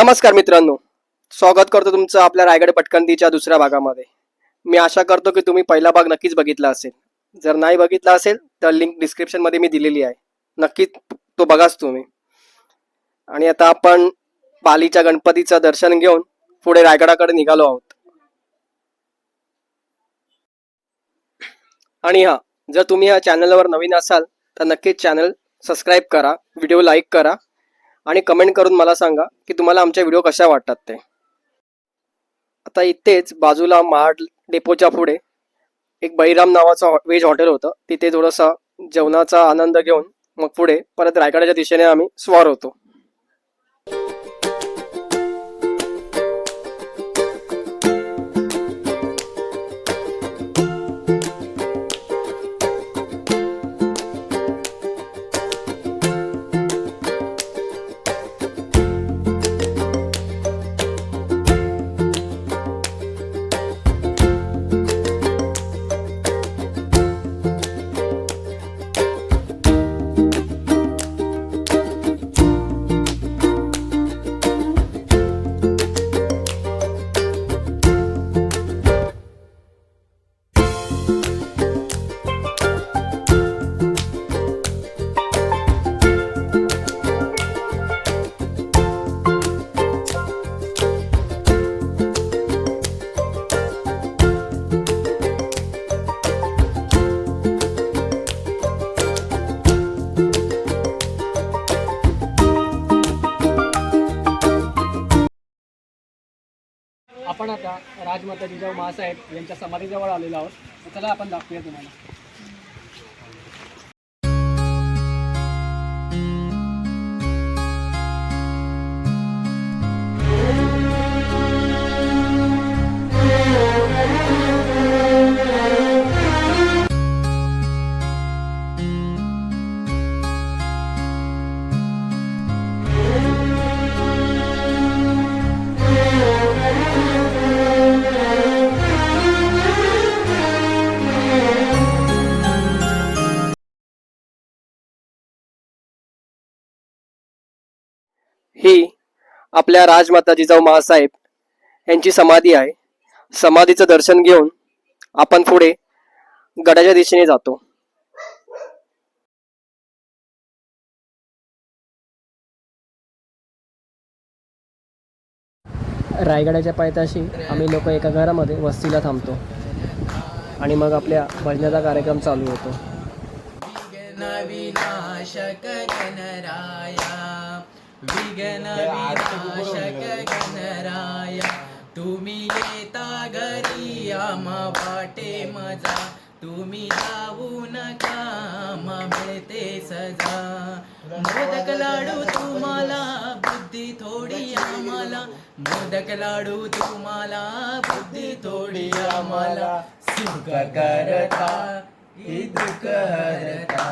नमस्कार मित्रांनो. स्वागत करतो तुमचं आपल्या रायगड पटकंतीच्या दुसऱ्या भागामध्ये. मी आशा करतो की तुम्ही पहिला भाग नक्कीच बघितला असेल. जर नाही बघितला असेल तर लिंक डिस्क्रिप्शनमध्ये मी दिलेली आहे. नक्कीच तो बघाच तुम्ही. आणि आता आपण पालीच्या गणपतीचं दर्शन घेऊन पुढे रायगडाकडे निघालो आहोत. आणि हा जर तुम्ही या चॅनलवर नवीन असाल तर नक्कीच चॅनल सबस्क्राईब करा व्हिडिओ लाईक करा आणि कमेंट करून मला सांगा की तुम्हाला आमच्या व्हिडिओ कशा वाटतात ते. आता इथेच बाजूला महाड डेपोच्या पुढे एक बहिराम नावाचं वेज व्हेज हॉटेल होतं. तिथे थोडासा जेवणाचा आनंद घेऊन मग पुढे परत रायगडाच्या दिशेने आम्ही स्वार होतो. बाळासाहेब यांच्या समाधीजवळ आलेलो आहोत. तर चला आपण दाखवूया तुम्हाला. आपल्या राजमाता जिजाऊ महासाहेब यांची समाधी आहे. समाधीचं दर्शन घेऊन आपण पुढे गडाच्या दिशेने जातो. रायगडाच्या पायथ्याशी आम्ही लोक एका घरामध्ये वस्तीला थांबतो. आणि मग आपल्या भजनाचा कार्यक्रम चालू होतो. विघ्न विनाशक गणराया तुम्ही येता घरी आमा वाटे मजा. तुम्ही जाऊ नका मिळते सजा. मोदक लाडू तुम्हाला बुद्धी थोडी आम्हाला. मोदक लाडू तुम्हाला बुद्धी थोडी आम्हाला. सुख करता की दुःख हरता.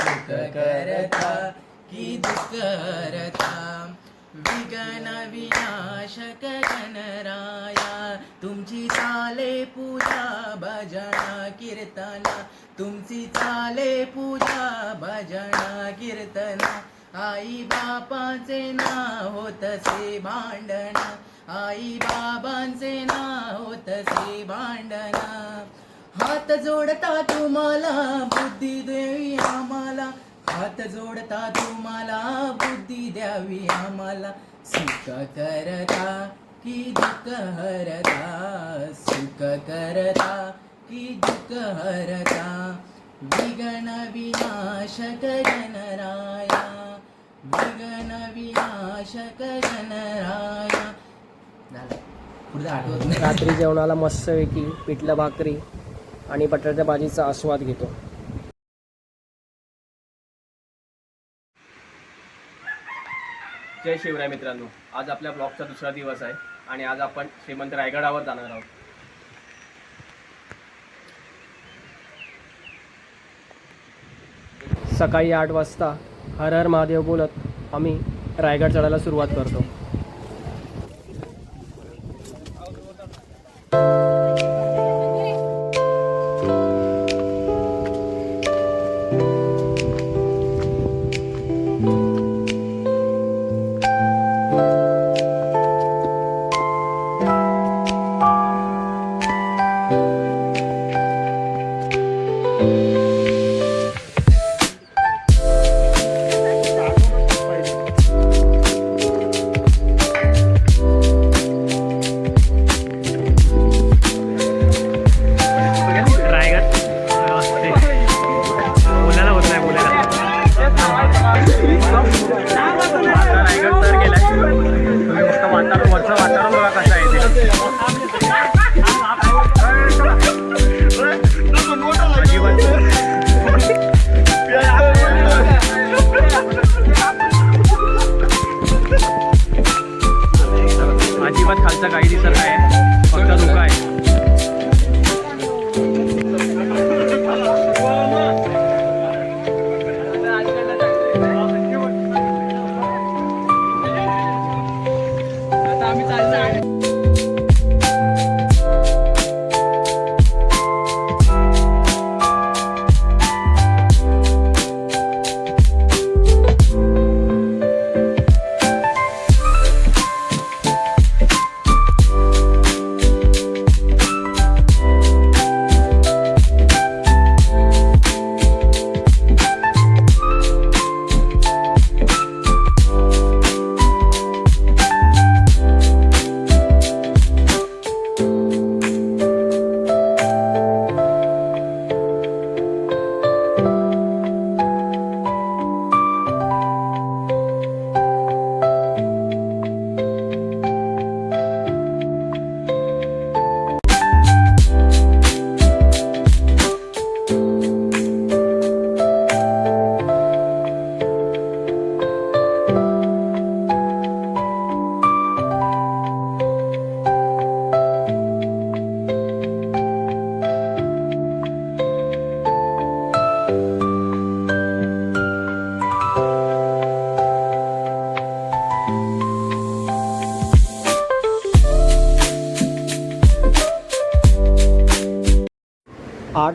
सुख करता की करता विघन विनाशक गणराया तुमची चाले पूजा भजना कीर्तना. तुमची चाले पूजा भजना कीर्तना. आई बापाचे ना होतसे भांडणा. आई बाबांचे ना होतसे भांडणा. हात जोडता तुम्हाला बुद्धी देवी आम्हाला. हात जोडता तुम्हाला बुद्धी द्यावी आम्हाला. सुख करता की दुःख हरता. सुख करता की दुःख हरता. विघन विनाशक गणराया विघन विनाशक गणराया रात्री जेवणाला मस्तपैकी पिठलं भाकरी आणि बटाट्याच्या भाजीचा आस्वाद घेतो. जय शिवराय मित्रांनो. आज आपल्या ब्लॉगचा दुसरा दिवस आहे आणि आज आपण श्रीमंत रायगडावर जाणार आहोत. सकाळी आठ वाजता हर हर महादेव बोलत आम्ही रायगड चढायला सुरुवात करतो.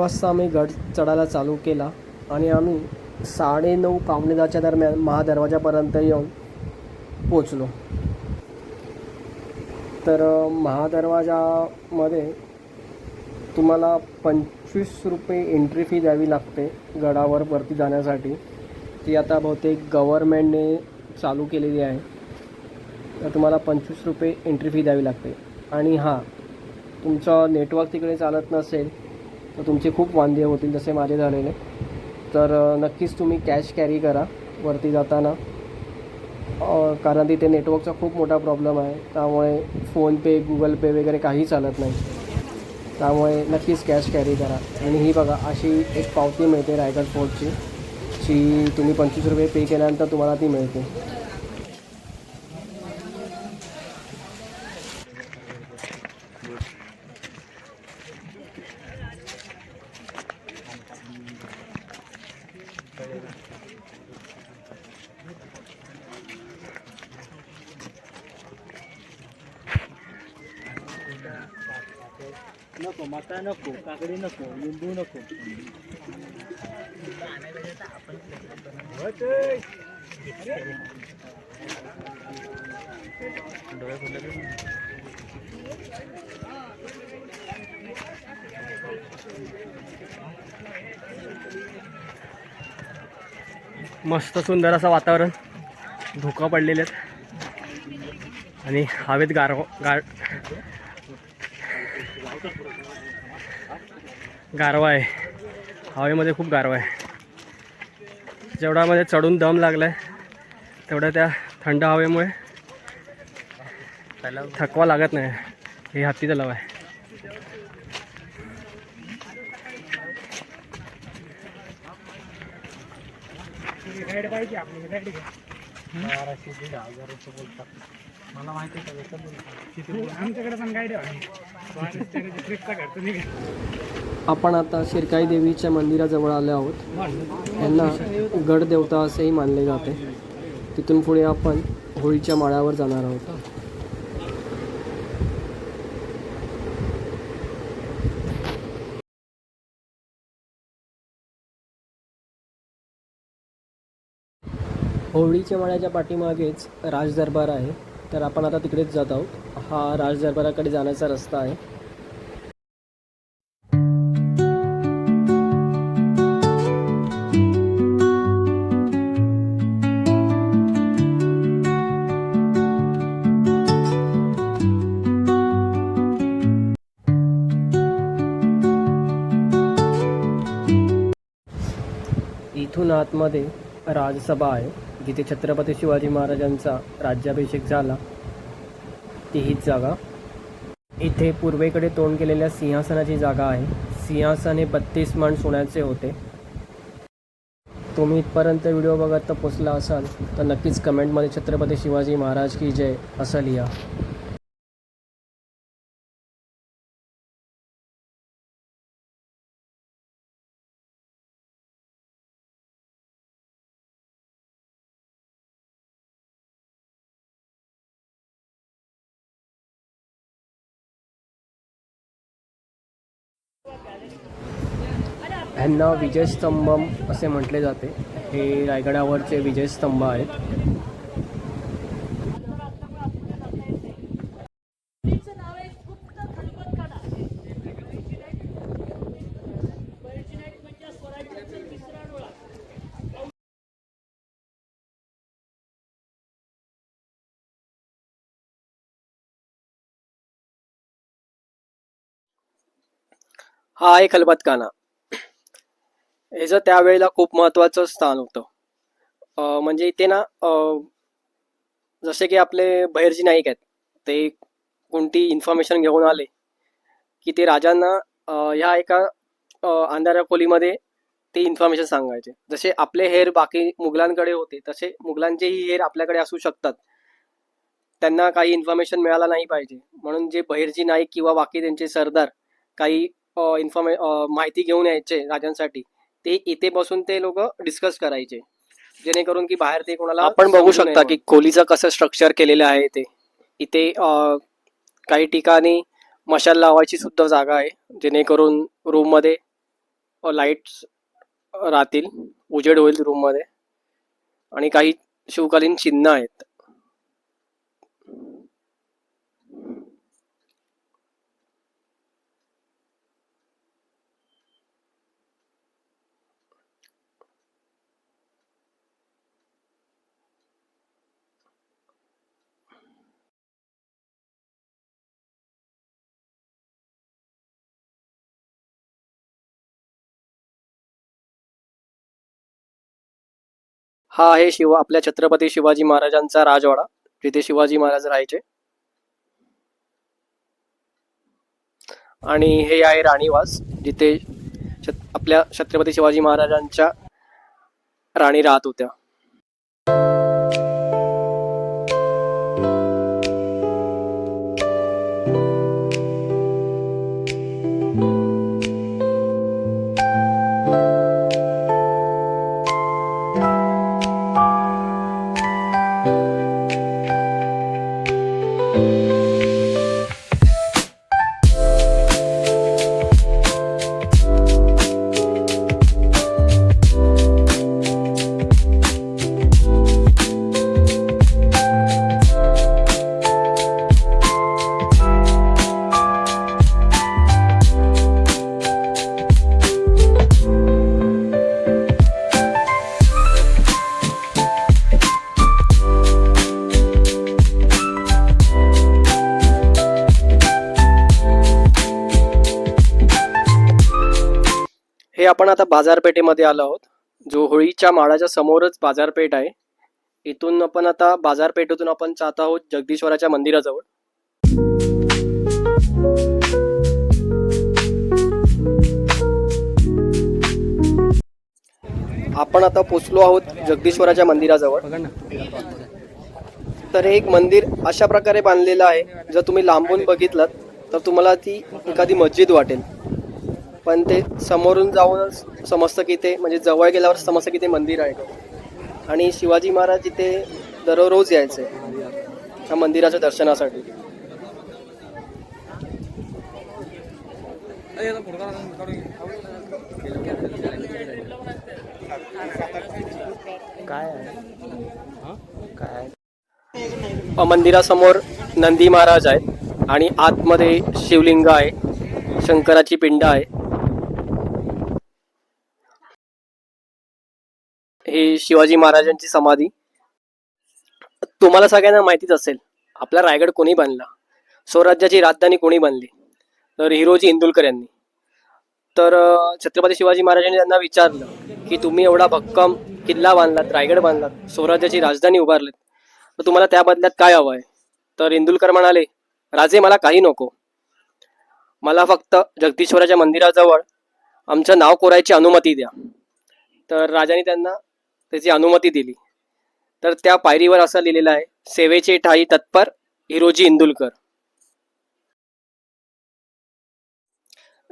वाजता आम्ही गड चढायला चालू केला आणि आम्ही साडेनऊ पावणे दहाच्या दरम्यान महादरवाजापर्यंत येऊन पोचलो तर महादरवाजामध्ये तुम्हाला पंचवीस रुपये एंट्री फी द्यावी लागते गडावर वरती जाण्यासाठी. ती आता बहुतेक गव्हर्मेंटने चालू केलेली आहे. तर तुम्हाला पंचवीस रुपये एंट्री फी द्यावी लागते. आणि हां तुमचं नेटवर्क तिकडे चालत नसेल तर तुमचे खूप वांदे होतील जसे माझे झालेले. तर नक्कीच तुम्ही कॅश कॅरी करा वरती जाताना. कारण तिथे नेटवर्कचा खूप मोठा प्रॉब्लेम आहे. त्यामुळे फोनपे गुगल पे वगैरे काही चालत नाही. त्यामुळे नक्कीच कॅश कॅरी करा. आणि ही बघा अशी एक पावती मिळते रायगड फोर्टची जी तुम्ही पंचवीस रुपये पे केल्यानंतर तुम्हाला ती मिळते. काकडी नको लिंबू नको. मस्त सुंदर असं वातावरण. धुका पडलेले आहेत. आणि हवेत गार गार गारवा आहे. हवेमध्ये खूप गारवा आहे. जेवढामध्ये चढून दम लागला आहे तेवढ्या त्या थंड हवेमुळे थकवा लागत नाही. हे हत्ती तलाव आहे मला माहिती आहे. आमच्याकडे पण गाईड आहे. आपण आता शिरकाई देवीच्या मंदिराजवळ आलो आहोत. यांना गड देवता असेही मानले जाते. तिथून पुढे आपण होळीच्या माळ्यावर जाणार आहोत. होळीच्या माळ्याच्या पाठीमागेच राज दरबार आहे. तर आपण आता तिकडेच जात आहोत. हा राज दरबाराकडे जाण्याचा रस्ता आहे. इथून आतमध्ये राजसभा आहे जिथे छत्रपती शिवाजी महाराजांचा राज्याभिषेक झाला. ती हीच जागा. इथे पूर्वेकडे तोंड केलेल्या सिंहासनाची जागा आहे. सिंहासन हे बत्तीस मण सोन्याचे होते. तुम्ही इथपर्यंत व्हिडिओ बघत तर पोचला असाल तर नक्कीच कमेंटमध्ये छत्रपती शिवाजी महाराज की जय असं लिहा. ह्यांना विजयस्तंभम असे म्हटले जाते. हे रायगडावरचे विजयस्तंभ आहेत. हा आहे खलबतखाना ह्याचं त्यावेळेला खूप महत्त्वाचं स्थान होतं. म्हणजे इथे ना जसे की आपले बहिर्जी नाईक आहेत ते कोणती इन्फॉर्मेशन घेऊन आले की ते राजांना ह्या एका अंधाऱ्या खोलीमध्ये ते इन्फॉर्मेशन सांगायचे. जसे आपले हेर बाकी मुघलांकडे होते तसे मुघलांचेही हेर आपल्याकडे असू शकतात. त्यांना काही इन्फॉर्मेशन मिळाला नाही पाहिजे. म्हणून जे बहिर्जी नाईक किंवा बाकी त्यांचे सरदार काही इन्फॉर्मे माहिती घेऊन यायचे राजांसाठी. ते इथे बसून ते लोक डिस्कस करायचे. जेणेकरून की बाहेर ते कोणाला आपण बघू शकता की खोलीचं कसं स्ट्रक्चर केलेलं आहे ते. इथे काही ठिकाणी मशाल लावायची सुद्धा जागा आहे. जेणेकरून रूममध्ये लाईट्स राहतील. उजेड होईल रूममध्ये आणि काही शिवकालीन चिन्ह आहेत. हा आहे शिव आपल्या छत्रपती शिवाजी महाराजांचा राजवाडा जिथे शिवाजी महाराज राहायचे. आणि हे आहे राणीवास जिथे आपल्या छत्रपती शिवाजी महाराजांच्या राणी राहत होत्या. आता बाजारपेठेमध्ये आलो आहोत. जो होळीच्या माळाच्या समोरच बाजारपेठ आहे. इथून आपण आता बाजारपेठेतून आपण जात आहोत जगदीश्वराच्या मंदिराजवळ. आपण आता पोचलो आहोत जगदीश्वराच्या मंदिराजवळ. तर हे एक मंदिर अशा प्रकारे बांधलेलं आहे. जर तुम्ही लांबून बघितलं तर तुम्हाला ती एखादी मस्जिद वाटेल. पण ते समोरून जाऊनच समजतं की ते म्हणजे जवळ गेल्यावर समजतं की ते मंदिर आहे. आणि शिवाजी महाराज इथे दररोज यायचे त्या मंदिराच्या दर्शनासाठी. काय मंदिरासमोर नंदी महाराज आहेत आणि आतमध्ये शिवलिंग आहे शंकराची पिंड आहे. ही शिवाजी महाराजांची समाधी. तुम्हाला सगळ्यांना माहितीच असेल आपला रायगड कोणी बांधला? स्वराज्याची राजधानी कोणी बांधली? तर हिरोजी इंदुलकर यांनी. तर छत्रपती शिवाजी महाराजांनी त्यांना विचारलं की तुम्ही एवढा भक्कम किल्ला बांधलात रायगड बांधलात स्वराज्याची राजधानी उभारलीत तर तुम्हाला त्या बदल्यात काय हवं आहे? तर इंदुलकर म्हणाले राजे मला काही नको. मला फक्त जगदीश्वराच्या मंदिराजवळ आमचं नाव कोरायची अनुमती द्या. तर राजाने त्यांना त्याची अनुमती दिली. तर त्या पायरीवर असं लिहिलेलं आहे सेवेचे ठाई तत्पर हिरोजी इंदुलकर.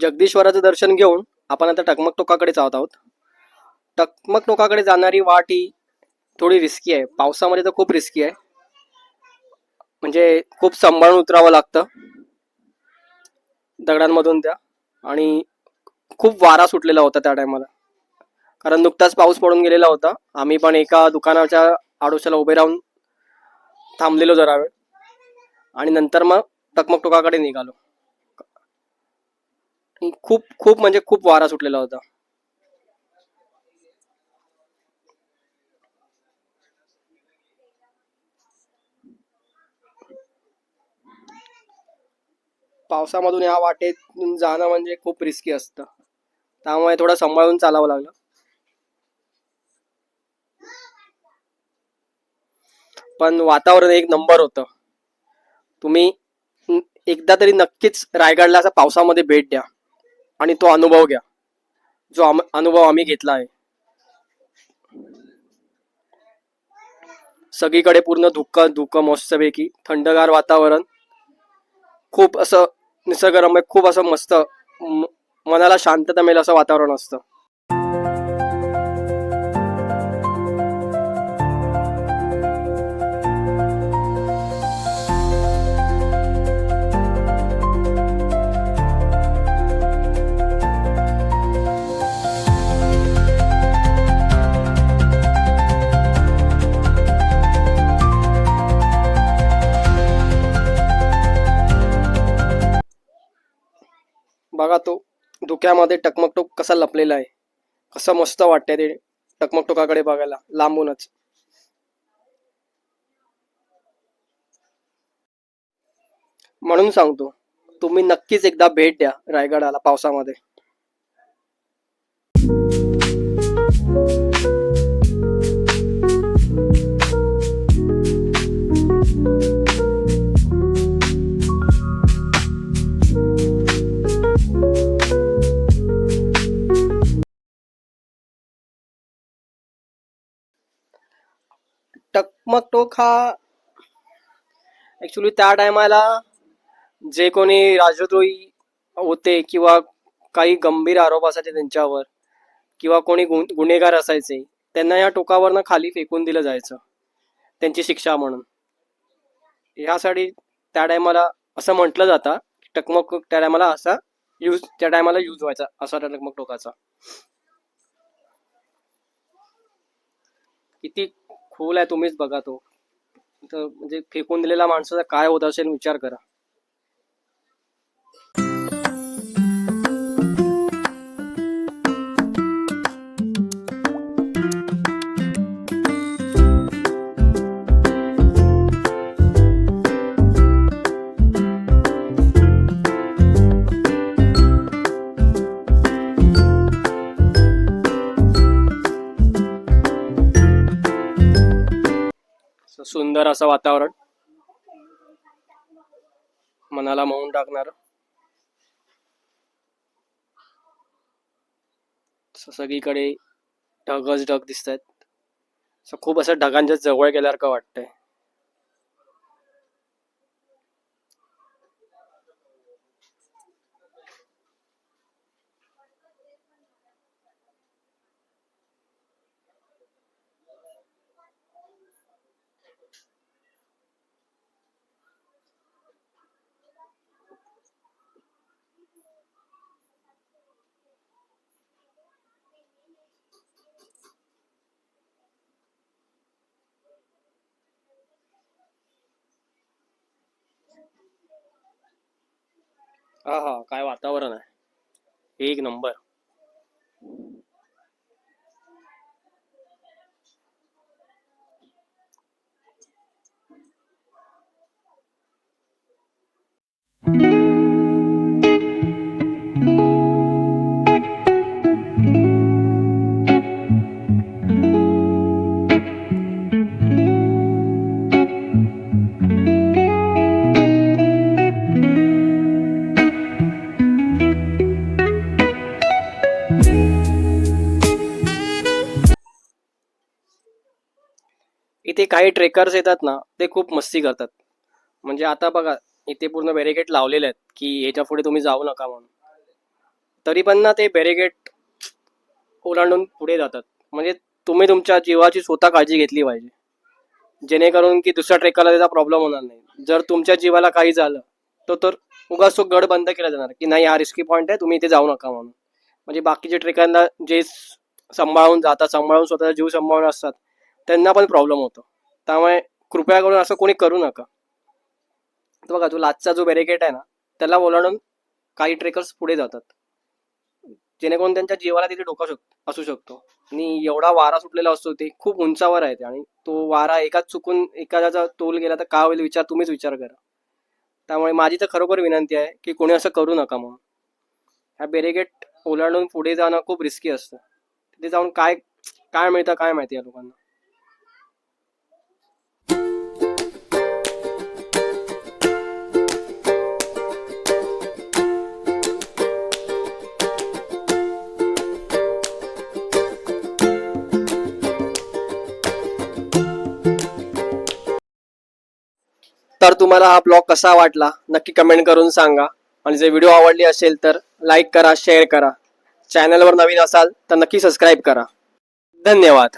जगदीश्वराचं दर्शन घेऊन आपण आता टकमक टोकाकडे जात आहोत. टकमक टोकाकडे जाणारी वाट ही थोडी रिस्की आहे. पावसामध्ये तर खूप रिस्की आहे. म्हणजे खूप सांभाळून उतरावं लागतं. दगडांमधून त्या. आणि खूप वारा सुटलेला होता त्या टायमाला कारण नुकताच पाऊस पडून गेलेला होता. आम्ही पण एका दुकानाच्या आडोशाला उभे राहून थांबलेलो जरा वेळ. आणि नंतर मग टकमक टोकाकडे निघालो. खूप खूप म्हणजे खूप वारा सुटलेला होता. पावसामधून या वाटेतून जाणं म्हणजे खूप रिस्की असतं. त्यामुळे थोडं सांभाळून चालावं लागलं. पण वातावरण एक नंबर होतं. तुम्ही एकदा तरी नक्कीच रायगडला असा पावसामध्ये भेट द्या आणि तो अनुभव घ्या. जो आम- अनुभव आम्ही घेतला आहे. सगळीकडे पूर्ण धुकं धुकं मस्तपैकी थंडगार वातावरण. खूप असं निसर्गरम्य खूप असं मस्त मनाला शांतता मिळेल असं वातावरण असतं. डोक्यामध्ये टकमकटोक कसा लपलेला आहे? कसं मस्त वाटतंय ते टकमकटोकाकडे बघायला लांबूनच. म्हणून सांगतो तुम्ही नक्कीच एकदा भेट द्या रायगडाला पावसामध्ये. टकमकटोक हा ऍक्च्युली त्या टायमाला जे कोणी राजद्रोही होते किंवा काही गंभीर आरोप असायचे त्यांच्यावर किंवा कोणी गुन्हेगार असायचे त्यांना या टोकावरनं खाली फेकून दिलं जायचं त्यांची शिक्षा म्हणून. ह्यासाठी त्या टायमाला असं म्हटलं जातं टकमक त्या टायमाला असा यूज त्या टायमाला यूज व्हायचा असा टकमक टोकाचा. किती फूल आहे तुम्हीच बघा तो. तर म्हणजे फेकून दिलेला माणसाचा काय होत असेल विचार करा. सुंदर असं वातावरण. मनाला मोहून टाकणार. सगळीकडे ढगच ढग दिसत आहेत खूप असं ढगांच्या जवळ गेल्यासारखं वाटतंय. हा हा काय वातावरण आहे एक नंबर इथे काही ट्रेकर्स येतात ना ते खूप मस्ती करतात. म्हणजे आता बघा इथे पूर्ण बॅरिगेट लावलेले आहेत की ह्याच्या पुढे तुम्ही जाऊ नका म्हणून. तरी पण ना ते बॅरिगेट ओलांडून पुढे जातात. म्हणजे तुम्ही तुमच्या जीवाची स्वतः काळजी घेतली पाहिजे. जेणेकरून की दुसऱ्या ट्रेकरला त्याचा प्रॉब्लेम होणार नाही. जर तुमच्या जीवाला काही झालं तर तर उगाच तो गड बंद केला जाणार. की नाही हा रिस्की पॉईंट आहे तुम्ही इथे जाऊ नका म्हणून. म्हणजे बाकीचे ट्रेकरला जे सांभाळून जातात सांभाळून स्वतःचा जीव सांभाळून असतात त्यांना पण प्रॉब्लेम होतो. त्यामुळे कृपया करून असं कोणी करू नका. तर बघा तो लाचचा जो बॅरिकेड आहे ना त्याला ओलांडून काही ट्रेकर्स पुढे जातात. जेणेकरून त्यांच्या जीवाला तिथे धोका शक असू शकतो. आणि एवढा वारा सुटलेला असतो ते खूप उंचावर आहे ते. आणि तो वारा एकाच चुकून एखाद्याचा तोल गेला तर का होईल विचार तुम्हीच विचार करा. त्यामुळे माझी तर खरोखर विनंती आहे की कोणी असं करू नका म्हणून. ह्या बॅरिकेड ओलांडून पुढे जाणं खूप रिस्की असतं. तिथे जाऊन काय काय मिळतं काय माहिती या लोकांना? तर तुम्हाला हा ब्लॉग कसा वाटला नक्की कमेंट करून सांगा. आणि जर व्हिडिओ आवडली असेल तर लाईक करा शेअर करा. चॅनलवर नवीन असाल तर नक्की सबस्क्राईब करा. धन्यवाद.